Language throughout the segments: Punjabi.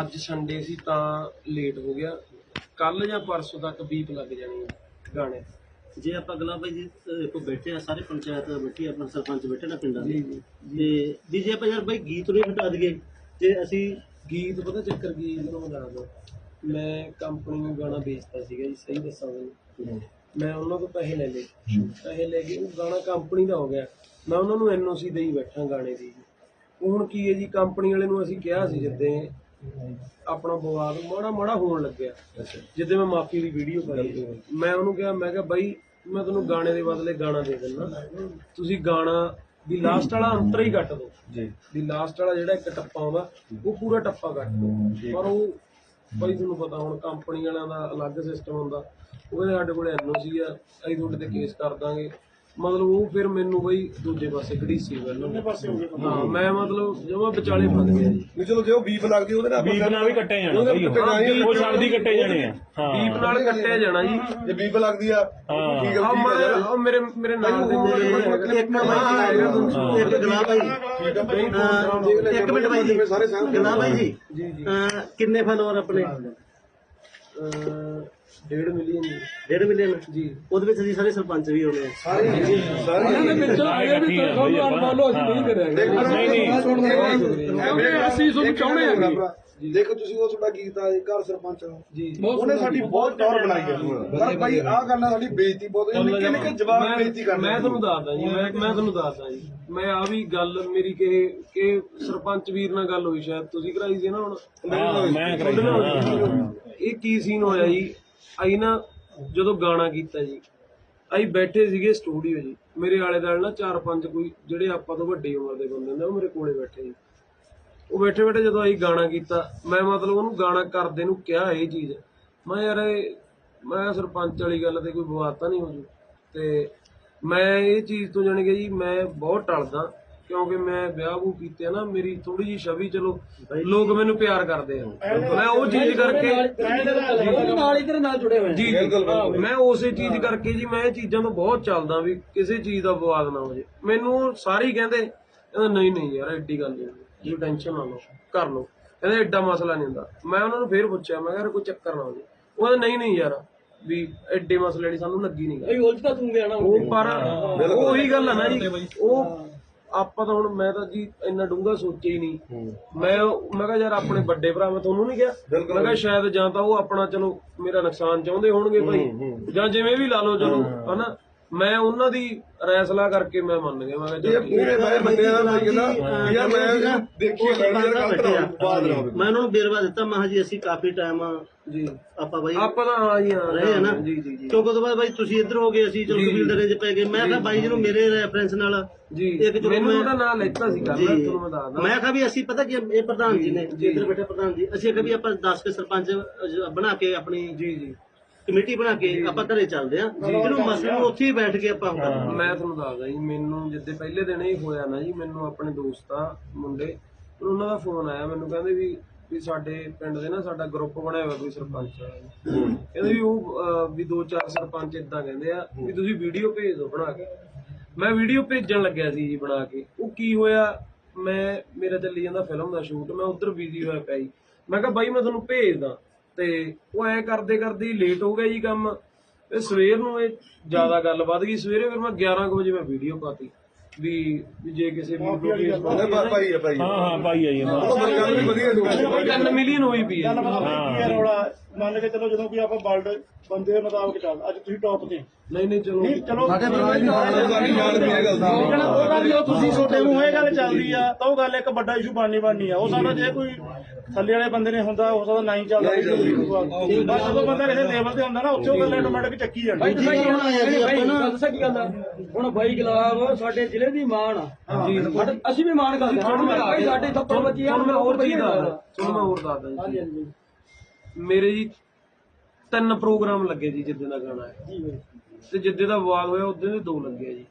ਅੱਜ ਸੰਡੇ ਸੀ ਤਾਂ ਲੇਟ ਹੋ ਗਿਆ। ਕੱਲ ਜਾਂ ਪਰਸੋਂ ਤੱਕ ਬੀਪ ਲੱਗ ਜਾਣੀ ਹੈ ਗਾਣੇ। ਜੇ ਆਪਾਂ ਅਗਲਾ ਭਾਈ ਜੀ ਅਹ ਕੋ ਬੈਠੇ ਆ ਸਾਰੇ ਪੰਚਾਇਤ ਬੈਠੀ ਆ, ਆਪਣਾ ਸਰਪੰਚ ਬੈਠੇ ਨਾ ਪਿੰਡਾਂ ਦੇ। ਜੀ ਜੀ ਤੇ ਵੀ ਜੇ ਆਪਾਂ ਯਾਰ ਭਾਈ ਗੀਤ ਨੂੰ ਹੀ ਹਟਾ ਦਈਏ। ਤੇ ਅਸੀਂ ਗੀਤ ਪਤਾ ਚੱਕਰ ਕੀ ਹੈ ਤੁਹਾਨੂੰ ਮੈਂ ਦੱਸਦਾ ਮੈਂ ਕੰਪਨੀ ਨੂੰ ਗਾਣਾ ਵੇਚਦਾ ਸੀਗਾ ਜੀ ਸਹੀ ਦੱਸਾਂ ਤੁਹਾਨੂੰ ਮੈਂ ਉਹਨਾਂ ਤੋਂ ਪੈਸੇ ਲੈ ਲਏ। ਪੈਸੇ ਲੈ ਕੇ ਉਹ ਗਾਣਾ ਕੰਪਨੀ ਦਾ ਹੋ ਗਿਆ। ਮੈਂ ਉਹਨਾਂ ਨੂੰ ਐਨਓਸੀ ਦੇਈ ਬੈਠਾ ਗਾਣੇ ਦੀ। ਉਹ ਹੁਣ ਕੀ ਹੈ ਜੀ ਕੰਪਨੀ ਵਾਲੇ ਨੂੰ ਅਸੀਂ ਕਿਹਾ ਸੀ ਜਿੱਦੇ ਆਪਣਾ ਵਿਵਾਦ ਮਾੜਾ ਮਾੜਾ ਹੋਣ ਲੱਗਿਆ। ਜਿੱਦੇ ਮੈਂ ਮਾਫੀ ਦੀ ਵੀਡੀਓ ਪਾਈ। ਮੈਂ ਉਹਨੂੰ ਕਿਹਾ ਮੈਂ ਕਿਹਾ ਬਾਈ ਮੈਂ ਤੁਹਾਨੂੰ ਗਾਣੇ ਦੇ ਬਦਲੇ ਗਾਣਾ ਦੇ ਦਿੰਦਾ। ਤੁਸੀਂ ਗਾਣਾ ਵੀ ਲਾਸਟ ਵਾਲਾ ਅੰਤਰ ਹੀ ਕੱਟ ਦਿਓ ਜੀ। ਵੀ ਲਾਸਟ ਵਾਲਾ ਜਿਹੜਾ ਇੱਕ ਟੱਪਾ ਆਉਂਦਾ ਉਹ ਪੂਰਾ ਟੱਪਾ ਕੱਟ ਦਿਓ ਪਰ ਉਹ ਬਾਈ ਤੁਹਾਨੂੰ ਪਤਾ ਹੁਣ ਕੰਪਨੀ ਵਾਲਿਆਂ ਦਾ ਅਲੱਗ ਸਿਸਟਮ ਹੁੰਦਾ। ਉਹਦੇ ਸਾਡੇ ਕੋਲ ਐਨਓਸੀ ਆ। ਅਸੀਂ ਤੁਹਾਡੇ ਤੇ ਕੇਸ ਕਰ ਦਾਂਗੇ। ਮਤਲਬ ਉਹ ਫਿਰ ਮੈਨੂੰ ਬਈ ਦੂਜੇ ਪਾਸੇ ਘੜੀਸੀ ਵੱਲ ਪਾਸੇ ਹੋ ਗਿਆ ਹਾਂ ਮੈਂ ਮਤਲਬ ਜਮਾ ਵਿਚਾਲੇ ਫਸ ਗਿਆ ਜੀ। ਨਹੀਂ ਚਲੋ ਜੇ ਉਹ ਬੀਪ ਲੱਗਦੀ ਉਹਦੇ ਨਾਲ ਬੀਪ ਨਾਲ ਵੀ ਕੱਟੇ ਜਾਣਾ ਉਹਦੇ ਬਈ ਕੱਟੇ ਜਾਣੇ ਉਹ ਛੱਡਦੀ ਕੱਟੇ ਜਾਣੇ ਆ। ਹਾਂ। ਬੀਪ ਨਾਲ ਕੱਟਿਆ ਜਾਣਾ ਜੀ। ਜੇ ਬੀਪ ਲੱਗਦੀ ਆ ਹਾਂ। ਠੀਕ ਆ ਹੈ ਠੀਕ ਹੈ ਮੈਂ ਉਹ ਮੇਰੇ ਮੇਰੇ ਨਾਲ ਦੇ ਮੁੰਡੇ। ਇੱਕ ਮਿੰਟ ਭਾਈ ਜੀ। ਇੱਕ ਗਲਾ ਭਾਈ ਠੀਕ ਹੈ ਭਾਈ ਅਹ ਇੱਕ ਮਿੰਟ ਭਾਈ ਜੀ। ਸਾਰੇ ਸਾਹ ਗਲਾ ਭਾਈ ਜੀ। ਜੀ ਜੀ। ਅਹ ਕਿੰਨੇ ਫਾਲੋਅਰ ਆਪਣੇ? ਅਹ, ਡੇਢ ਮਿਲੀਅਨ ਜੀ ਡੇਢ ਮਿਲੀਅਨ? ਜੀ। ਉਹਦੇ ਵਿੱਚ ਅਸੀਂ ਸਾਰੇ ਸਰਪੰਚ ਵੀ ਹੋਣੇ ਆ। ਸਾਰੇ ਸਾਰੇ ਇਹ ਵੀ ਤੁਹਾਨੂੰ ਅਨਫੋਲੋ ਅਸੀਂ ਨਹੀਂ ਕਰਿਆ ਨਹੀਂ ਨਹੀਂ। ਅਸੀਂ ਤੁਹਾਨੂੰ ਚਾਹੁੰਦੇ ਆ ਦੇਖੋ ਤੁਸੀਂ ਉਹ ਤੁਹਾਡਾ ਗੀਤ ਆ ਘਰ ਸਰਪੰਚ ਜੀ। ਉਹਨੇ ਸਾਡੀ ਬਹੁਤ ਟੌਰ ਬਣਾਈ ਹੈ ਪਰ ਭਾਈ ਆਹ ਗੱਲ ਨਾਲ ਸਾਡੀ ਬੇਇੱਜ਼ਤੀ ਬਹੁਤ ਹੋਈ। ਨਿੱਕੇ ਨਿੱਕੇ ਜਵਾਬ ਮੈਂ- ਬੇਇੱਜ਼ਤੀ ਕਰਦੇ ਮੈਂ ਤੁਹਾਨੂੰ ਦੱਸਦਾ ਜੀ ਮੈਂ ਮੈਂ ਤੁਹਾਨੂੰ ਦੱਸਦਾ ਜੀ। ਮੈਂ ਆ ਵੀ ਗੱਲ ਮੇਰੀ ਕਿ ਕਿ ਸਰਪੰਚ ਵੀਰ ਨਾਲ ਗੱਲ ਹੋਈ ਸ਼ਾਇਦ ਤੁਸੀਂ ਕਰਾਈ ਸੀ ਨਾ ਹੁਣ? ਹਾਂ ਮੈਂ ਕਰਾਈ ਇਹ ਕੀ ਸੀਨ ਹੋਇਆ ਜੀ? ਅਸੀਂ ਨਾ ਜਦੋਂ ਗਾਣਾ ਕੀਤਾ ਜੀ ਅਸੀਂ ਬੈਠੇ ਸੀਗੇ ਸਟੂਡੀਓ ਜੀ। ਮੇਰੇ ਆਲੇ ਦੁਆਲੇ ਨਾ ਚਾਰ ਪੰਜ ਕੋਈ ਜਿਹੜੇ ਆਪਾਂ ਤੋਂ ਵੱਡੀ ਉਮਰ ਦੇ ਬੰਦੇ ਨੇ ਉਹ ਮੇਰੇ ਕੋਲੇ ਬੈਠੇ ਜੀ। ਉਹ ਬੈਠੇ ਬੈਠੇ ਜਦੋਂ ਅਸੀਂ ਗਾਣਾ ਕੀਤਾ, ਮੈਂ ਮਤਲਬ ਉਹਨੂੰ ਗਾਣਾ ਕਰਦੇ ਨੂੰ ਕਿਹਾ ਇਹ ਚੀਜ਼। ਮੈਂ ਯਾਰ ਮੈਂ ਸਰਪੰਚ ਵਾਲੀ ਗੱਲ ਤੇ ਕੋਈ ਵਿਵਾਦ ਤਾਂ ਨਹੀਂ ਹੋ ਜੂ। ਤੇ ਮੈਂ ਇਹ ਚੀਜ਼ ਤੋਂ ਜਾਣ ਕੇ ਜੀ ਮੈਂ ਬਹੁਤ ਟਲਦਾ। ਕਿਉਂਕਿ ਮੈਂ ਵਿਆਹ ਵੂ ਕੀਤੇ ਨਾ ਮੇਰੀ ਥੋੜੀ ਜੀ ਛਵੀ ਚਲੋ ਲੋਕ ਮੈਨੂੰ ਪਿਆਰ ਕਰਦੇ ਆ। ਮੈਂ ਉਹ ਚੀਜ਼ ਕਰਕੇ ਨਾਲ ਹੀ ਤੇਰੇ ਨਾਲ ਜੁੜੇ ਹੋਏ ਜੀ ਜੀ। ਮੈਂ ਉਸੇ ਚੀਜ਼ ਕਰਕੇ ਜੀ ਮੈਂ ਇਹ ਚੀਜ਼ਾਂ ਤੋਂ ਬਹੁਤ ਚੱਲਦਾ ਵੀ ਕਿਸੇ ਚੀਜ਼ ਦਾ ਵਿਵਾਦ ਨਾ ਹੋ ਜੇ। ਮੈਨੂੰ ਸਾਰੇ ਕਹਿੰਦੇ ਕਹਿੰਦਾ ਨਹੀਂ ਨਹੀਂ ਯਾਰ ਐਡੀ ਗੱਲ ਨਹੀਂ ਜੀ ਟੈਨਸ਼ਨ ਨਾ ਲਓ ਕਰ ਲਓ। ਕਹਿੰਦੇ ਐਡਾ ਮਸਲਾ ਨਹੀਂ ਹੁੰਦਾ। ਮੈਂ ਉਹਨਾਂ ਨੂੰ ਫੇਰ ਪੁੱਛਿਆ ਮੈਂ ਕਿਹਾ ਯਾਰ ਕੋਈ ਚੱਕਰ ਨਾ ਹੋ ਜੇ। ਉਹ ਕਹਿੰਦੇ ਨਹੀਂ ਨਹੀਂ ਯਾਰ ਵੀ ਐਡੇ ਮਸਲੇ ਦੀ ਸਾਨੂੰ ਲੱਗੀ ਨਹੀਂ ਗੱਲ ਉਲਝਦਾ ਤੂੰ ਗਿਆ ਨਾ। ਉਹ ਪਰ ਉਹੀ ਗੱਲ ਆ ਨਾ ਜੀ। ਉਹ ਆਪਾਂ ਤਾਂ ਹੁਣ ਮੈਂ ਤਾਂ ਜੀ ਇੰਨਾ ਡੂੰਘਾ ਸੋਚਿਆ ਹੀ ਨਹੀਂ। ਮੈਂ ਮੈਂ ਕਿਹਾ ਯਾਰ ਆਪਣੇ ਵੱਡੇ ਭਰਾ ਮੈਂ ਤੁਹਾਨੂੰ ਨਹੀਂ ਕਿਹਾ। ਮੈਂ ਕਿਹਾ ਸ਼ਾਇਦ ਜਾਂ ਤਾਂ ਉਹ ਆਪਣਾ ਚਲੋ ਮੇਰਾ ਨੁਕਸਾਨ ਚਾਹੁੰਦੇ ਹੋਣਗੇ ਭਾਈ। ਜਾਂ ਜਿਵੇਂ ਵੀ ਲਾ ਲਓ ਚਲੋ ਹਨਾ? ਮੈਂ ਉਹਨਾਂ ਦੀ ਰੈਸਲਾ ਕਰਕੇ ਮੈਂ ਮੰਨ ਗਿਆ ਮੈਂ ਕਿਹਾ ਇਹ ਚੱਲ ਠੀਕ ਪੂਰੇ ਬਾਰੇ ਬੰਦੇ ਦਾ ਭਾਈ ਕਹਿੰਦਾ ਯਾਰ ਮੈਂ ਦੇਖੀ ਮੈਂ ਯਾਰ ਗੱਲ ਕਰਾਂ ਬਾਦ ਨਾ ਹੋਵੇ ਮੈਂ ਉਹਨਾਂ ਨੂੰ ਬੇਰਵਾ ਦਿੱਤਾ ਮੈਂ ਕਿਹਾ ਜੀ ਅਸੀਂ ਕਾਫੀ ਟਾਈਮ ਜੀ। ਆਪਾਂ ਬਾਈ ਆਪਾਂ ਤਾਂ ਹਾਂ ਜੀ ਹਾਂ ਰਹੇ ਆ ਨਾ। ਜੀ ਜੀ ਜੀ। ਕਿਉਂਕਿ ਤੋਂ ਬਾਅਦ ਬਾਈ ਤੁਸੀਂ ਇੱਧਰ ਹੋ ਗਏ ਅਸੀਂ ਚਲੋ ਕਬੀਲਦਾਰੇ 'ਚ ਪੈ ਗਏ। ਮੈਂ ਕਿਹਾ ਬਾਈ ਜੀ ਨੂੰ ਮੇਰੇ ਰੈਫਰੈਂਸ ਨਾਲ ਜੀ। ਇੱਕ ਚਲੋ ਮੈਨੂੰ ਮੈਂ- ਉਹਦਾ ਨਾਮ ਲੈਤਾ ਸੀ ਜੀ। ਮੈਂ ਤੁਹਾਨੂੰ ਮੈਂ ਦੱਸਦਾ ਮੈਂ ਕਿਹਾ ਵੀ ਅਸੀਂ ਪਤਾ ਕੀ ਇਹ ਪ੍ਰਧਾਨ ਜੀ ਨੇ ਇੱਧਰ ਬੈਠੇ ਪ੍ਰਧਾਨ ਜੀ। ਅਸੀਂ ਕਿਹਾ ਵੀ ਆਪਾਂ 10 ਕੇ ਸਰਪੰਚ ਅਹ, ਬਣਾ ਕੇ ਆਪਣੀ ਜੀ ਜੀ। ਕਮੇਟੀ ਬਣਾ ਕੇ ਆਪਾਂ ਘਰੇ ਚੱਲਦੇ ਆ ਜਿਹਨੂੰ ਮਸਲੇ ਨੂੰ ਉੱਥੇ ਹੀ ਬੈਠ ਕੇ ਆਪਾਂ ਕਰਾਂਗੇ। ਮੈਂ ਤੁਹਾਨੂੰ ਦੱਸਦਾ ਜੀ ਮੈਨੂੰ ਜਿੱਦੇ ਪਹਿਲੇ ਦਿਨ ਹੀ ਹੋਇਆ ਨਾ ਜੀ ਮੈਨੂੰ ਆਪਣੇ ਦੋਸਤਾਂ ਮੁੰਡੇ ਉਹਨਾਂ ਦਾ ਫੋਨ ਆਇਆ ਮੈਨੂੰ ਕਹਿੰਦੇ ਵੀ ਵੀ ਸਾਡੇ ਪਿੰਡ ਦੇ ਨਾ ਸਾਡਾ ਗਰੁੱਪ ਬਣਿਆ ਹੋਇਆ ਕੋਈ ਸਰਪੰਚ ਹੈ ਕਹਿੰਦੇ ਵੀ ਉਹ ਅਹ, ਵੀ ਦੋ ਚਾਰ ਸਰਪੰਚ ਇਦਾਂ ਕਹਿੰਦੇ ਆ ਵੀ ਤੁਸੀਂ ਵੀਡੀਓ ਭੇਜ ਦਿਓ ਬਣਾ ਕੇ। ਮੈਂ ਵੀਡੀਓ ਭੇਜਣ ਲੱਗਿਆ ਸੀ ਜੀ ਬਣਾ ਕੇ। ਉਹ ਕੀ ਹੋਇਆ ਮੈਂ ਮੇਰਾ ਚੱਲੀ ਜਾਂਦਾ ਫਿਲਮ ਦਾ ਸ਼ੂਟ ਮੈਂ ਉਧਰ ਬਿਜ਼ੀ ਹੋਇਆ ਪਿਆ ਜੀ। ਮੈਂ ਕਿਹਾ ਬਾਈ ਮੈਂ ਤੁਹਾਨੂੰ ਭੇਜਦਾ। ਤੇ ਉਹ ਐ ਕਰਦੇ ਕਰਦੇ ਹੀ ਲੇਟ ਹੋ ਗਿਆ ਜੀ ਕੰਮ। ਤੇ ਸਵੇਰ ਨੂੰ ਇਹ ਜ਼ਿਆਦਾ ਗੱਲ ਵੱਧ ਗਈ। ਸਵੇਰੇ ਫਿਰ ਮੈਂ 11 ਕੁ ਵਜੇ ਮੈਂ ਵੀਡੀਓ ਪਾਤੀ ਵੀ ਵੀ ਜੇ ਕਿਸੇ ਵੀਰ ਨੂੰ ਭਾਈ ਭਾਈ ਹਾਂ ਹਾਂ ਭਾਈ ਆਈ ਜਾਂਦਾ ਉਹ ਗੱਲ ਵੀ ਵਧੀਆ ਸੀ। 3 ਮਿਲੀਅਨ ਹੋਈ ਪਈ ਹੈ। ਹੈ ਰੌਲਾ? ਮੰਨ ਕੇ ਚਲੋ ਜਦੋਂ ਵੀ ਆਪਾਂ ਵਰਲਡ ਬੰਦੇ ਦੇ ਮੁਤਾਬਕ ਚੱਲ ਅੱਜ ਤੁਸੀਂ ਟੌਪ ਤੇ ਨਹੀਂ ਨਹੀਂ ਚਲੋ। ਚਲੋ ਸਾਡੇ ਬਰਾਜ ਯਾਦ ਵੀ ਇਹ ਗੱਲ ਦਾ। ਉਹ ਗੱਲ ਜੋ ਤੁਸੀਂ ਛੋਟੇ ਨੂੰ ਇਹ ਗੱਲ ਚੱਲਦੀ ਆ ਤਾਂ ਉਹ ਗੱਲ ਇੱਕ ਵੱਡਾ ਇਸ਼ੂ ਬਣਨੀ ਬਣਨੀ ਆ। ਉਹ ਸਾਡਾ ਜੇ ਕੋਈ ਥੱਲੇ ਵਾਲੇ ਬੰਦੇ ਨੇ ਹੁੰਦਾ ਉਹ ਸਾਡਾ ਨਹੀਂ ਚੱਲਦਾ ਬਸ ਜਦੋਂ ਬੰਦਾ ਕਿਸੇ ਲੈਵਲ ਤੇ ਹੁੰਦਾ ਨਾ ਉੱਥੇ ਉਹ ਗੱਲ ਆਟੋਮੈਟਿਕ ਚੱਕੀ ਜਾਂਦੀ। ਜੀ ਹੁਣ ਆਇਆ ਜੀ ਆਪਾਂ ਨਾ ਦੱਸਾਂ ਕੀ ਗੱਲ ਆ। ਹੁਣ ਬਾਈ ਗੁਲਾਬ ਸਾਡੇ ਜ਼ਿਲ੍ਹੇ ਦੀ ਮਾਣ ਆ। ਅਸੀਂ ਵੀ ਮਾਣ ਕਰਦੇ ਹਾਂ। ਸਾਡੇ ਥੱਪੜ ਵੱਜੀ ਆ ਮੈਂ ਹੋਰ ਚੀਜ਼ ਦੱਸਦਾ। ਤੁਹਾਨੂੰ ਮੈਂ ਹੋਰ ਦੱਸਦਾ ਜੀ। ਮੇਰੇ ਜੀ ਤਿੰਨ ਪ੍ਰੋਗਰਾਮ ਲੱਗੇ ਜੀ ਜਿੱਦੇ ਦਾ ਗਾਣਾ ਹੈ। ਤੇ ਜਿੱਦੇ ਦਾ ਵਿਵਾਦ ਹੋਇਆ ਉਦੋਂ ਦੇ ਦੋ ਲੱਗੇ ਆ ਜੀ।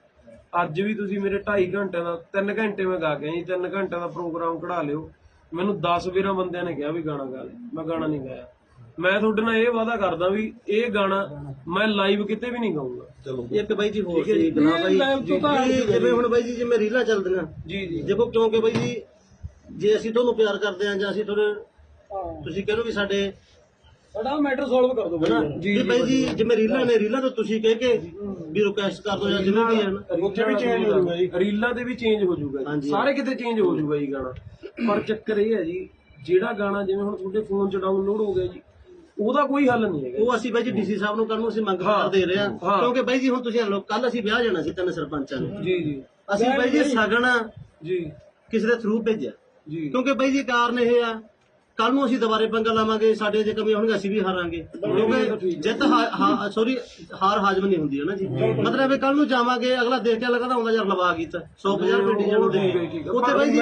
ਅੱਜ ਵੀ ਤੁਸੀਂ ਮੇਰੇ 2.5 ਘੰਟਿਆਂ ਦਾ 3 ਘੰਟੇ ਮੈਂ ਗਾ ਕੇ ਆਇਆ ਜੀ 3 ਘੰਟਿਆਂ ਦਾ ਪ੍ਰੋਗਰਾਮ ਕਢਾ ਲਿਓ। ਮੈਨੂੰ 10 ਵੀਰਾਂ ਬੰਦਿਆਂ ਨੇ ਕਿਹਾ ਵੀ ਗਾਣਾ ਗਾ ਲੈ। ਮੈਂ ਗਾਣਾ ਨਹੀਂ ਗਾਇਆ। ਮੈਂ ਤੁਹਾਡੇ ਨਾਲ ਇਹ ਵਾਅਦਾ ਕਰਦਾ ਵੀ ਇਹ ਗਾਣਾ ਮੈਂ ਲਾਈਵ ਕਿਤੇ ਵੀ ਨਹੀਂ ਗਾਉਂਗਾ ਇੱਕ ਬਾਈ ਜੀ ਹੋਰ ਸੀ ਗਲਾ ਬਾਈ। ਜੀ ਜਿਵੇਂ ਹੁਣ ਬਾਈ ਜੀ ਜਿਵੇਂ ਰੀਲਾਂ ਚੱਲਦੀਆਂ। ਜੀ ਜੀ। ਦੇਖੋ ਕਿਉਂਕਿ ਬਾਈ ਜੀ ਜੇ ਅਸੀਂ ਤੁਹਾਨੂੰ ਪਿਆਰ ਕਰਦੇ ਆ ਜਾਂ ਅਸੀਂ ਤੁਹਾਡੇ ਤੁਸੀਂ ਕਹਿੰਦੇ ਵੀ ਸਾਡੇ ਸਾਡਾ ਮੈਟਰ ਸੋਲਵ ਕਰ ਦਿਓ ਹਨਾ? ਬਾਈ ਜੀ। ਬਾਈ ਜੀ ਜਿਵੇਂ ਰੀਲਾਂ ਨੇ ਰੀਲਾਂ ਤੋਂ ਤੁਸੀਂ ਕਹਿ ਕੇ ਵੀ ਰਿਕੁਐਸਟ ਕਰ ਦਿਓ ਜਾਂ ਜਿਵੇਂ ਵੀ ਹੈ ਨਾ। ਉੱਥੇ ਵੀ ਚੇਂਜ ਹੋ ਜਾਊਗਾ ਜੀ। ਰੀਲਾਂ ਦੇ ਵੀ ਚੇਂਜ ਹੋ ਜਾਊਗਾ ਜੀ। ਸਾਰੇ ਕਿਤੇ ਚੇਂਜ ਹੋ ਜਾਊਗਾ ਜੀ ਗਾਣਾ। ਪਰ ਚੱਕਰ ਇਹ ਹੈ ਜੀ ਜਿਹੜਾ ਗਾਣਾ ਜਿਵੇਂ ਹੁਣ ਤੁਹਾਡੇ ਫੋਨ 'ਚ ਡਾਊਨਲੋਡ ਹੋ ਗਿਆ ਜੀ ਉਹਦਾ ਕੋਈ ਹੱਲ ਨਹੀਂ ਹੈਗਾ ਉਹ ਅਸੀਂ ਬਾਈ ਜੀ ਡੀਸੀ ਸਾਹਿਬ ਨੂੰ ਕੱਲ ਨੂੰ ਅਸੀਂ ਮੰਗ ਹਾਂ। ਪੱਤਰ ਦੇ ਰਹੇ ਹਾਂ। ਹਾਂ। ਕਿਉਂਕਿ ਬਾਈ ਜੀ ਹੁਣ ਤੁਸੀਂ ਲੋਕ ਕੱਲ ਅਸੀਂ ਵਿਆਹ ਜਾਣਾ ਸੀ ਤਿੰਨ ਸਰਪੰਚਾਂ ਨੂੰ। ਜੀ ਜੀ। ਅਸੀਂ ਬਾਈ ਜੀ ਸਗਨ ਜੀ। ਕਿਸੇ ਦੇ ਥਰੂ ਭੇਜਿਆ। ਜੀ। ਕਿਉਂਕਿ ਬਾਈ ਜੀ ਕਾਰਨ ਇਹ ਆ ਕੱਲ ਨੂੰ ਅਸੀਂ ਦੁਬਾਰੇ ਪੰਗਾ ਲਾਵਾਂਗੇ ਸਾਡੇ ਜੇ ਕਮੀਆਂ ਹੋਣਗੀਆਂ ਅਸੀਂ ਵੀ ਹਾਰਾਂਗੇ। ਕਿਉਂਕਿ ਜਿੱਤ ਸੌਰੀ ਹਾਰ ਹਾਜ਼ਮ ਨਹੀਂ ਹੁੰਦੀ ਹੈ ਨਾ ਜੀ? ਮਤਲਬ ਇਹ ਕੱਲ ਨੂੰ ਜਾਵਾਂਗੇ ਅਗਲਾ ਦੇਖ ਕੇ ਲੱਗਦਾ ਹੁੰਦਾ ਯਾਰ ਲਵਾ ਕੀਤਾ 150 ਰੁਪਏ ਡੀਜ਼ਲ ਨੂੰ ਹੈ, ਹੈ। ਉੱਥੇ ਬਾਈ ਜੀ।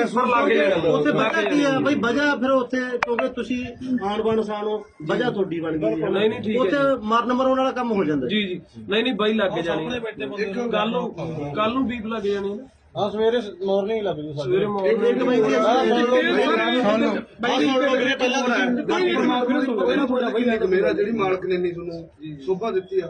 ਉੱਥੇ ਪਤਾ ਕੀ ਆ ਬਾਈ ਵਜ੍ਹਾ ਫਿਰ ਉੱਥੇ ਕਿਉਂਕਿ ਤੁਸੀਂ ਆਣ ਬਣ ਸਾਨੋ ਵਜ੍ਹਾ ਤੁਹਾਡੀ ਬਣ ਗਈ ਹੈ। ਨਹੀਂ, ਨਹੀਂ, ਠੀਕ ਹੈ ਉੱਥੇ ਮਰਨ ਮਰਾਉਣ ਵਾਲਾ ਕੰਮ ਹੋ ਜਾਂਦਾ ਜੀ ਜੀ। ਨਹੀਂ ਨਹੀਂ ਬਾਈ ਲੱਗ ਜਾਣੀ ਇੱਕ ਕੱਲ ਨੂੰ ਕੱਲ ਨੂੰ ਬੀਪ ਲੱਗ ਜਾਣੀ ਨਾ। ਹਾਂ ਸਵੇਰੇ ਮਾਰਨਿੰਗ ਲੱਗ ਜੂ ਸਵੇਰੇ morning ਇੱਕ ਬਾਈ ਜੀ ਮੇਰਾ ਜਿਹੜੀ ਮਾਲਕ ਨੇ ਨਹੀਂ ਤੁਹਾਨੂੰ ਸੋਭਾ ਦਿੱਤੀ ਆ।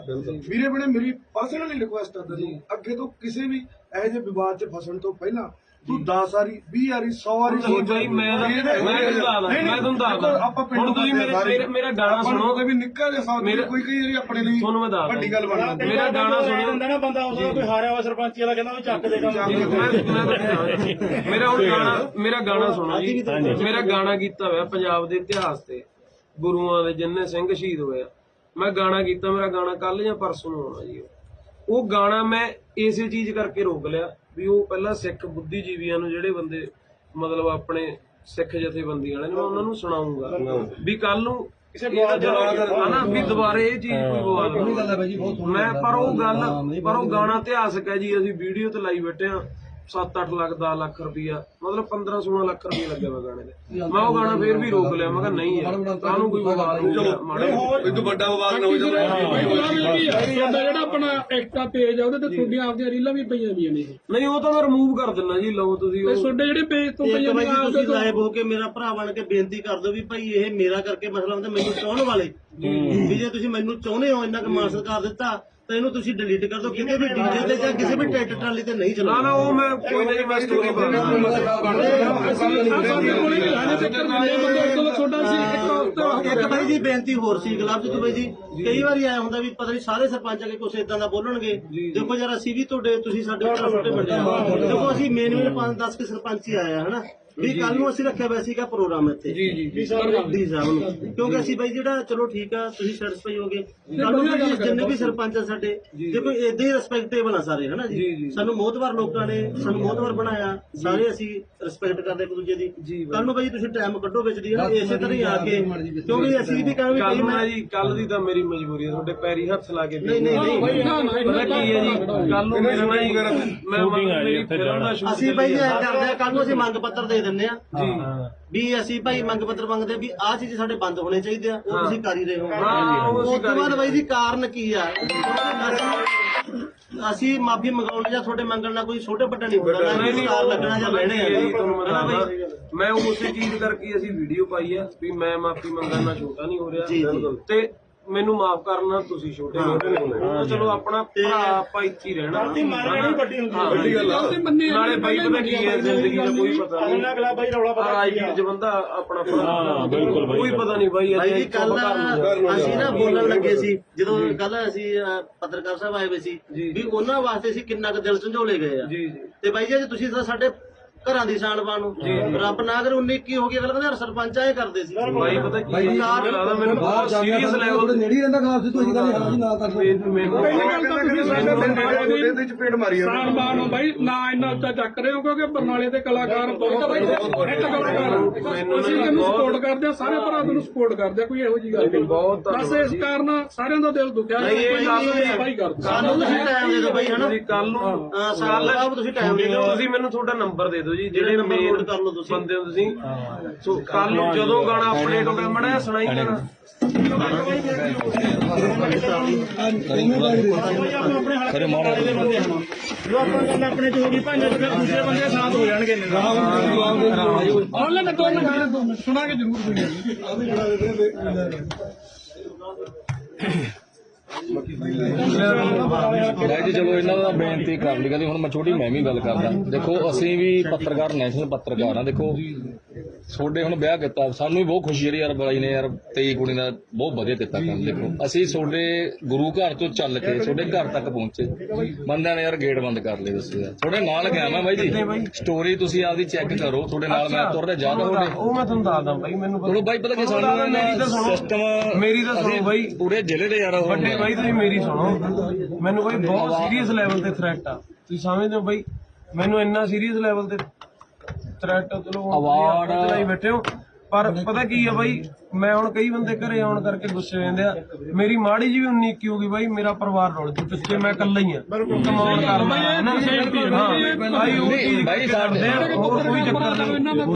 ਵੀਰੇ ਬਣੇ ਮੇਰੀ ਪਰਸਨਲੀ ਰਿਕੁਐਸਟ ਆ ਜੀ। ਅੱਗੇ ਤੋਂ ਕਿਸੇ ਵੀ ਇਹੋ ਜਿਹੇ ਵਿਵਾਦ 'ਚ ਫਸਣ ਤੋਂ ਪਹਿਲਾਂ ਤੂੰ 10 ਵਾਰੀ 20 ਵਾਰੀ 100 ਵਾਰੀ ਨਹੀਂ ਬਾਈ ਮੈਂ ਮੈਂ ਤੁਹਾਨੂੰ ਦੱਸਦਾ ਮੈਂ ਤੁਹਾਨੂੰ ਦੱਸਦਾ। ਹੁਣ ਤੁਸੀਂ ਮੇਰੇ ਮੇਰਾ- ਗਾਣਾ ਸੁਣੋ। ਵੀ ਨਿੱਕਾ ਜਿਹਾ ਮੇਰਾ- ਕੋਈ ਕਈ ਵਾਰੀ ਆਪਣੇ ਲਈ ਤੁਹਾਨੂੰ ਮੈਂ ਦੱਸਦਾ ਵੱਡੀ ਗੱਲ ਬਣ ਜਾਂਦੀ ਮੇਰਾ ਗਾਣਾ ਸੁਣੋ। ਹੁੰਦਾ ਨਾ ਬੰਦਾ ਉਸ ਕੋਈ ਹਾਰਿਆ ਹੋਇਆ ਸਰਪੰਚੀ ਵਾਲਾ ਕਹਿੰਦਾ ਵੀ ਚੱਕ ਦੇ ਕੰਮ। ਮੇਰਾ ਹੁਣ ਗਾਣਾ ਮੇਰਾ ਗਾਣਾ ਸੁਣੋ ਜੀ। ਮੇਰਾ ਗਾਣਾ ਕੀਤਾ ਹੋਇਆ ਪੰਜਾਬ ਦੇ ਇਤਿਹਾਸ ਤੇ। ਗੁਰੂਆਂ ਦੇ ਜਿੰਨੇ ਸਿੰਘ ਸ਼ਹੀਦ ਹੋਏ ਆ। ਮੈਂ ਗਾਣਾ ਕੀਤਾ ਮੇਰਾ ਗਾਣਾ ਕੱਲ ਜਾਂ ਪਰਸੋਂ ਨੂੰ ਆਉਣਾ ਜੀ। ਉਹ ਗਾਣਾ ਮੈਂ ਇਸੇ ਚੀਜ਼ ਕਰਕੇ ਰੋਕ ਲਿਆ। ਵੀ ਉਹ ਪਹਿਲਾਂ ਸਿੱਖ ਬੁੱਧੀਜੀਵੀਆਂ ਨੂੰ ਜਿਹੜੇ ਬੰਦੇ ਮਤਲਬ ਆਪਣੇ ਸਿੱਖ ਜਥੇਬੰਦੀਆਂ ਵਾਲੇ ਨੇ ਮੈਂ ਉਹਨਾਂ ਨੂੰ ਸੁਣਾਉਂਗਾ। ਵੀ ਕੱਲ ਨੂੰ ਕਿਸੇ ਹਨਾ ਵੀ ਦੁਬਾਰੇ ਇਹ ਚੀਜ਼ ਕੋਈ ਬਵਾਦ ਨਾ ਮੈਂ ਪਰ ਉਹ ਗੱਲ ਪਰ ਉਹ ਗਾਣਾ ਇਤਿਹਾਸਕ ਹੈ ਜੀ ਅਸੀਂ ਵੀਡੀਓ ਤੇ ਲਾਈ ਬੈਠੇ ਆ 7-8 ਲੱਖ 10 ਲੱਖ ਰੁਪਈਆ ਮਤਲਬ 15-16 ਲੱਖ ਰੁਪਈਆ ਲੱਗਿਆ ਵਾ ਗਾਣੇ ਦੇ ਮੈਂ ਉਹ ਗਾਣਾ ਫੇਰ ਵੀ ਰੋਕ ਲਿਆ ਮੈਂ ਕਿਹਾ ਨਹੀਂ ਯਾਰ ਕਾਹਨੂੰ ਕੋਈ ਬਵਾਦ ਹੋ ਗਿਆ ਮਾੜਾ ਤੋਂ ਵੱਡਾ ਵਿਵਾਦ ਨਾ ਹੋ ਤੁਹਾਡਾ ਜਿਹੜਾ ਆਪਣਾ ਐਕਸਟਰਾ ਪੇਜ ਆ ਉਹਦੇ ਤੇ ਤੁਹਾਡੀਆਂ ਆਪਦੀਆਂ ਰੀਲਾਂ ਵੀ ਪਈਆਂ ਵੀਆਂ ਨੇ ਇਹ। ਨਹੀਂ ਉਹ ਤਾਂ ਮੈਂ ਰਿਮੂਵ ਕਰ ਦਿੰਦਾ ਜੀ ਲਓ ਤੁਸੀਂ ਉਹ। ਤੁਹਾਡੇ ਜਿਹੜੇ ਪੇਜ ਤੋਂ ਇੱਕ ਪਈਆਂ ਵੀਆਂ ਤੁਸੀਂ ਲਾਈਵ ਹੋ ਕੇ ਮੇਰਾ ਭਰਾ ਬਣ ਕੇ ਬੇਨਤੀ ਕਰ ਦਿਓ ਵੀ ਭਾਈ ਇਹ ਮੇਰਾ ਕਰਕੇ ਮਸਲਾ ਹੁੰਦਾ ਮੈਨੂੰ ਚਾਹਣ ਵਾਲੇ। ਵੀ ਜੇ ਤੁਸੀਂ ਮੈਨੂੰ ਚਾਹੁੰਦੇ ਹੋ ਇੰਨਾ ਕੁ ਮਾਨ ਸਤਿਕਾਰ ਦਿੱਤਾ ਤਾਂ ਇਹਨੂੰ ਤੁਸੀਂ ਡਿਲੀਟ ਕਰ ਦਿਓ ਕਿਤੇ ਵੀ ਡੀਜੇ ਤੇ ਜਾਂ ਕਿਸੇ ਵੀ ਟਰੈਕਟਰ ਟਰਾਲੀ ਤੇ ਨਹੀਂ ਨਾ ਚਲਾਉਣਾ। ਨਾ ਉਹ ਮੈਂ ਕੋਈ ਨਹੀਂ ਮੈਂ ਸਟੋਰੀ ਸੀ ਇੱਕ ਬਾਈ ਜੀ ਬੇਨਤੀ ਹੋਰ ਸੀ ਗੁਲਾਬ ਜੀ ਬਾਈ ਜੀ। ਕਈ ਵਾਰੀ ਆਇਆ ਹੁੰਦਾ ਵੀ ਪਤਾ ਨਹੀਂ ਸਾਰੇ ਸਰਪੰਚ ਅਗੇ ਕੁਛ ਇਦਾਂ ਦਾ ਬੋਲਣਗੇ। ਦੇਖੋ ਯਾਰ ਅਸੀਂ ਵੀ ਤੁਹਾਡੇ ਤੁਸੀਂ ਸਾਡੇ ਕੋਲ ਛੋਟੇ ਵੱਡੇ ਆ। ਦੇਖੋ ਅਸੀਂ ਮੇਨ ਮੇਨ 5-10 ਕੇ ਸਰਪੰਚ ਹੀ ਆਇਆ ਹਨਾ? ਵੀ ਕੱਲ ਨੂੰ ਅਸੀਂ ਰੱਖਿਆ ਹੋਇਆ ਸੀਗਾ ਪ੍ਰੋਗਰਾਮ ਇੱਥੇ। ਜੀ ਜੀ ਡੀ ਸਾਹਿਬ ਨੂੰ ਕਿਉਂਕਿ ਅਸੀਂ ਬਾਈ ਜਿਹੜਾ ਚਲੋ ਠੀਕ ਆ ਤੁਸੀਂ ਸੈਟੀਸਫਾਈ ਹੋਗੇ। ਕੱਲ ਨੂੰ ਵੀ ਜਿੰਨੇ ਵੀ ਸਰਪੰਚ ਆ ਸਾਡੇ ਦੇਖੋ ਇਦਾਂ ਹੀ ਰਿਸਪੈਕਟੇਬਲ ਆ ਸਾਰੇ ਹਨਾ ਜੀ, ਜੀ ਜੀ। ਸਾਨੂੰ ਮੋਹਤਵਾਰ ਲੋਕਾਂ ਨੇ ਸਾਨੂੰ ਮੋਹਤਵਾਰ ਬਣਾਇਆ। ਸਾਰੇ ਅਸੀਂ ਰਿਸਪੈਕਟ ਕਰਦੇ ਇੱਕ ਦੂਜੇ ਦੀ। ਜੀ ਕੱਲ ਨੂੰ ਬਾਈ ਤੁਸੀਂ ਟਾਈਮ ਕੱਢੋ ਵਿੱਚ ਦੀ ਹਨਾ? ਇਸੇ ਤਰ੍ਹਾਂ ਹੀ ਆ ਕੇ ਕਿਉਂਕਿ ਅਸੀਂ ਵੀ ਕਹਾਂਗੇ ਕੱਲ ਵੀ ਨੂੰ ਮੈਂ ਨਾ ਜੀ ਕੱਲ ਦੀ ਤਾਂ ਮੇਰੀ ਮਜਬੂਰੀ ਹੈ ਤੁਹਾਡੇ ਪੈਰੀ ਹੱਥ ਲਾ ਕੇ ਨਹੀਂ ਨਹੀਂ ਨਹੀਂ। ਪਤਾ ਕੀ ਹੈ ਜੀ ਕੱਲ ਨੂੰ ਮੇਰਾ ਨਾ ਜੀ ਮੈਂ ਮੇਰੀ ਫਿਲਮ ਦਾ ਸ਼ੂਟ ਅਸੀਂ ਬਾਈ ਐ ਕਰਦੇ ਆ ਕੱਲ ਨੂੰ ਅਸੀਂ ਮੰਗ ਪੱਤਰ ਦੇ ਦਿੰਨੇ ਆ। ਜੀ। ਵੀ ਅਸੀਂ ਭਾਈ ਮੰਗ ਪੱਤਰ ਮੰਗਦੇ ਵੀ ਆਹ ਚੀਜ਼ ਸਾਡੇ ਬੰਦ ਹੋਣੇ ਚਾਹੀਦੇ ਆ ਉਹ ਤੁਸੀਂ ਕਰ ਹੀ ਰਹੇ ਹੋ। ਹਾਂ, ਉਹ ਅਸੀਂ ਉਸ ਤੋਂ ਬਾਅਦ ਬਾਈ ਜੀ ਕਾਰਨ ਕੀ ਆ? ਅਸੀਂ ਮਾਫੀ ਮੰਗਾਉਣ ਜਾਂ ਤੁਹਾਡੇ ਮੰਗਣ ਨਾਲ ਕੋਈ ਛੋਟੇ ਵੱਡਾ ਨਹੀਂ ਹੁੰਦਾ ਨਾ ਨਹੀਂ ਨਹੀਂ ਕਾਰ ਲੱਗਣਾ ਜਾਂ ਲੈਣੇ ਆ। ਜੀ ਤੁਹਾਨੂੰ ਮੈਂ ਹਨਾ ਬਾਈ? ਦੱਸਦਾ। ਮੈਂ ਉਸੇ ਚੀਜ਼ ਕਰਕੇ ਅਸੀਂ ਵੀਡੀਓ ਪਾਈ ਆ ਵੀ ਮੈਂ ਮਾਫੀ ਮੰਗਣ ਨਾਲ ਛੋਟਾ ਨਹੀਂ ਹੋ ਰਿਹਾ ਜੀ। ਤੇ ਮੈਨੂੰ ਮਾਫ ਕਰਨਾ ਤੁਸੀਂ ਛੋਟੇ ਹੋ ਉਹ ਚਲੋ ਆਪਣਾ ਭਰਾ ਆਪਾਂ ਇੱਥੇ ਹੀ ਰਹਿਣਾ। ਮਾਰਨਾ ਨਹੀਂ ਵੱਡੀ ਹੁੰਦੀ ਹਾਂ, ਵੱਡੀ ਗੱਲ ਆ। ਨਾਲੇ ਬਾਈ ਪਤਾ ਕੀ ਹੈ ਜ਼ਿੰਦਗੀ ਦਾ ਕੋਈ ਪਤਾ ਨਹੀਂ। ਅਗਲਾ ਬਾਈ ਰੌਲਾ ਪਤਾ ਰਾਜਨੀਤੀ ਚ ਬੰਦਾ ਆਪਣਾ ਹਾਂ ਬਿਲਕੁਲ ਕੋਈ ਪਤਾ ਨਹੀਂ ਬਾਈ ਅੱਜ ਕੱਲ ਅਸੀਂ ਨਾ ਬੋਲਣ ਲੱਗੇ ਸੀ ਜਦੋਂ ਕੱਲ ਅਸੀਂ ਪੱਤਰਕਾਰ ਸਾਹਿਬ ਆਏ ਹੋਏ ਸੀ। ਵੀ ਉਹਨਾਂ ਵਾਸਤੇ ਅਸੀਂ ਕਿੰਨਾ ਕੁ ਦਿਲ ਝੰਜੋਲੇ ਗਏ ਆ। ਜੀ ਜੀ। ਤੇ ਬਾਈ ਜੀ ਅੱਜ ਤੁਸੀਂ ਤਾਂ ਸਾਡੇ ਘਰਾਂ ਦੀ ਸ਼ਾਨ ਬਾਨੋ ਰੱਬ ਨਾ ਕਰੇ 19 ਕੀ ਹੋ ਗਈ ਅਗਲਾ ਕਹਿੰਦਾ ਸਰਪੰਚ ਆਏ ਕਰਦੇ ਸੀ। ਬਾਈ ਪਤਾ ਕੀ ਜੀ, ਮੈਨੂੰ ਲੱਗਦਾ ਮੈਨੂੰ ਬਹੁਤ ਸੀਰੀਅਸ ਲੈਵਲ ਤੇ ਨੇੜੀ ਰਹਿੰਦਾ ਖਾਸ ਤੂੰ ਅੱਜ ਕੱਲ ਹਾਂ ਜੀ ਨਾ ਕਰ ਮੈਨੂੰ ਮੈਨੂੰ ਇਹਦੇ ਚ ਪੇਟ ਮਾਰੀ ਆ ਸਾਲ ਬਾਅਦ ਨੂੰ ਬਾਈ ਨਾ ਇੰਨਾ ਉੱਚਾ ਚੱਕ ਰਹੇ ਹੋ ਕਿਉਂਕਿ ਬਰਨਾਲੇ ਦੇ ਕਲਾਕਾਰ ਬਹੁਤ ਹਿੱਟ ਕਲਾਕਾਰ ਅਸੀਂ ਇਹਨੂੰ ਸਪੋਰਟ ਕਰਦੇ ਆ ਸਾਰੇ ਭਰਾ ਨੂੰ ਸਪੋਰਟ ਕਰਦੇ ਆ ਕੋਈ ਇਹੋ ਜੀ ਗੱਲ ਨਹੀਂ ਬਹੁਤ ਬਸ ਇਸ ਕਾਰਨ ਸਾਰਿਆਂ ਦਾ ਦਿਲ ਦੁਖਿਆ। ਨਹੀਂ, ਇਹ ਗੱਲ ਨਹੀਂ। ਬਾਈ ਕਰਦੇ ਸਾਨੂੰ ਤੁਸੀਂ ਟਾਈਮ ਦੇ ਦਿਓ ਬਾਈ ਹਨਾ? ਕੱਲ ਨੂੰ ਹਾਂ, ਸਾਨੂੰ ਸਾਹਿਬ ਤੁਸੀਂ ਟਾਈਮ ਦੇ ਦਿਓ। ਤੁਸੀਂ ਮੈਨੂੰ ਤੁਹਾਡਾ ਨੰਬਰ ਦੇ ਦਿਓ ਜੀ ਜਿਹੜੇ ਮੇਨ note ਕਰ ਲਓ ਤੁਸੀਂ। ਬੰਦੇ ਹੋ ਤੁਸੀਂ। ਸੋ ਕੱਲ ਨੂੰ ਜਦੋਂ ਗਾਣਾ ਅਪਡੇਟ ਹੋ ਗਿਆ ਮੜਾ ਸੁਣਾਈ ਖਰੇ ਮਾਰ ਜੋ ਆਪਾਂ ਗੱਲ ਆਪਣੇ ਚ ਹੋ ਗਈ ਭਾਂਜੇ ਤੇ ਫਿਰ ਦੂਸਰੇ ਬੰਦੇ ਸਾਥ ਹੋ ਜਾਣਗੇ ਨੇ। ਦੋ ਮਿੰਟ ਸੁਣਾਗੇ ਜ਼ਰੂਰ ਰਾਜ ਜੀ ਚਲੋ, ਇਹਨਾਂ ਦਾ ਬੇਨਤੀ ਕਰ ਲਈ। ਕਹਿੰਦੇ ਹੁਣ ਮੈਂ ਛੋਟੀ, ਮੈਂ ਵੀ ਗੱਲ ਕਰਦਾ। ਦੇਖੋ, ਅਸੀਂ ਵੀ ਪੱਤਰਕਾਰ ਨੈਸ਼ਨਲ ਪੱਤਰਕਾਰ ਆ। ਦੇਖੋ ਤੁਹਾਡੇ ਹੁਣ ਵਿਆਹ ਕੀਤਾ ਸਾਨੂੰ ਵੀ ਬਹੁਤ ਖੁਸ਼ੀ ਹੈ ਯਾਰ ਬਾਈ ਨੇ ਯਾਰ ਤੇਈ ਕੁੜੀ ਦਾ ਬਹੁਤ ਵਧੀਆ ਕੀਤਾ ਕੰਮ ਦੇਖੋ। ਅਸੀਂ ਤੁਹਾਡੇ ਗੁਰੂ ਘਰ ਤੋਂ ਚੱਲ ਕੇ ਤੁਹਾਡੇ ਘਰ ਤੱਕ ਪਹੁੰਚੇ। ਬੰਦਿਆਂ ਨੇ ਯਾਰ ਗੇਟ ਬੰਦ ਕਰ ਲਏ ਦੱਸੋ ਯਾਰ। ਤੁਹਾਡੇ ਨਾਲ ਗਿਆ ਮੈਂ ਬਾਈ ਜੀ। ਸਟੋਰੀ ਤੁਸੀਂ ਆਪਦੀ ਚੈੱਕ ਕਰੋ ਤੁਹਾਡੇ ਨਾਲ ਮੈਂ ਤੁਰਦੇ ਜਾ ਤੁਹਾਡੇ ਉਹ ਮੈਂ ਤੁਹਾਨੂੰ ਦੱਸਦਾ ਬਾਈ ਮੈਨੂੰ ਚਲੋ ਬਾਈ ਪਤਾ ਕੀ ਸਾਨੂੰ ਮੇਰੀ ਤਾਂ ਸੁਣੋ। ਸਿਸਟਮ ਮੇਰੀ ਤਾਂ ਸੁਣੋ ਬਾਈ। ਪੂਰੇ ਜ਼ਿਲ੍ਹੇ ਦੇ ਯਾਰ ਵੱਡੇ ਬਾਈ ਤੁਸੀਂ ਮੇਰੀ ਸੁਣੋ। ਮੈਨੂੰ ਬਾਈ ਬਹੁਤ ਸੀਰੀਅਸ ਲੈਵਲ ਤੇ ਥ੍ਰੈਟ ਆ। ਤੁਸੀਂ ਸਮਝਦੇ ਹੋ ਬਾਈ? ਮੈਨੂੰ ਇੰਨਾ ਸੀਰੀਅਸ ਲੈਵਲ ਤੇ ਥ੍ਰੈਟ ਚਲੋ ਆਪਣੇ ਚਲਾਈ ਬੈਠੇ ਹੋ। ਪਰ ਪਤਾ ਕੀ ਆ ਬਾਈ ਮੈਂ ਹੁਣ ਕਈ ਬੰਦੇ ਘਰੇ ਆਉਣ ਕਰਕੇ ਗੁੱਸੇ ਹੋ ਜਾਂਦੇ ਆ। ਮੇਰੀ ਮਾੜੀ ਜੀ ਵੀ ਉਨੀ ਕੀ ਹੋਗੀ ਬਾਈ ਮੇਰਾ ਪਰਿਵਾਰ ਰੁਲ ਜੂ ਪਿੱਛੇ ਮੈਂ ਇਕੱਲਾ ਹੀ ਆ। ਕਮਾਉਣ ਕਰਦਾ ਹੈ ਨਾ ਉਹ ਚੀਜ਼ ਬਾਈ ਸਾਡੇ- ਕਰਦੇ ਹੋਰ ਕੋਈ ਚੱਕਰ ਨਹੀਂ।